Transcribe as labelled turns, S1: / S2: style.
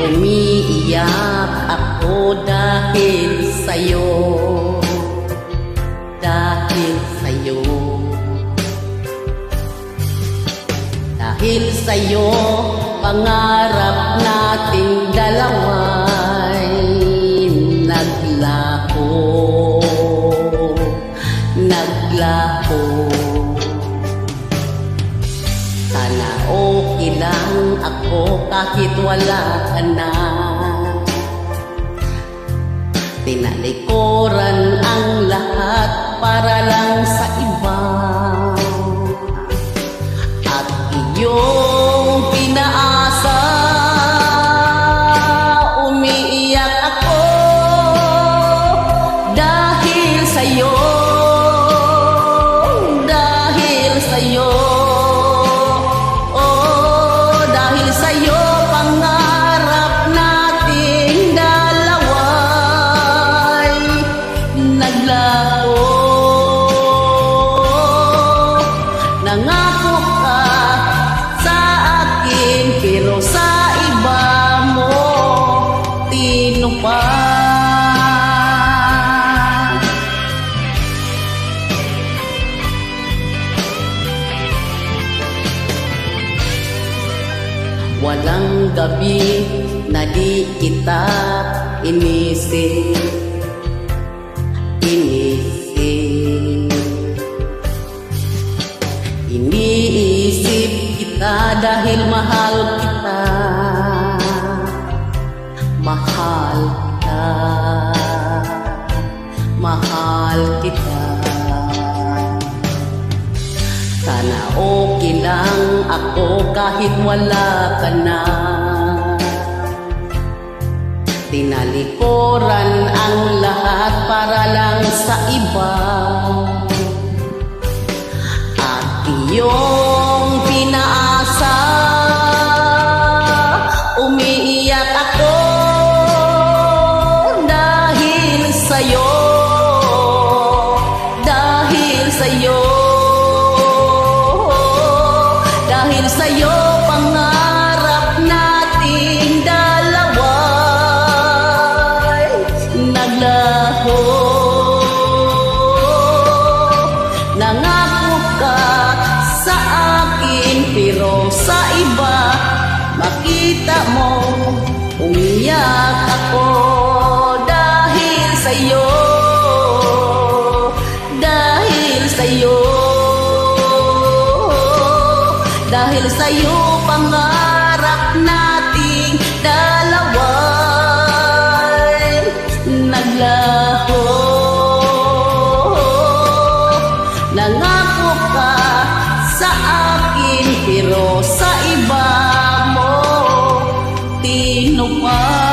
S1: Umiiyak ako dahil sa'yo. Dahil sa'yo. Dahil sa'yo Pangarap nating dalawa'y. Naglako. Naglako ako kahit wala ka na. Tinalikuran ang Walang gabi na di kita inisip. Inisip. Iniisip kita dahil mahal kita. Mahal kita ako kahit wala ka na. Tinalikuran ang lahat para lang sa iba sa'yo pangarap nating dalawa'y naglaho. Nangako ka sa akin pero sa iba Makita mo umiyak ako dahil sa'yo dahil sa'yo pangarap nating dalawa'y naglaho. Nangako ka sa akin pero sa iba mo tinupad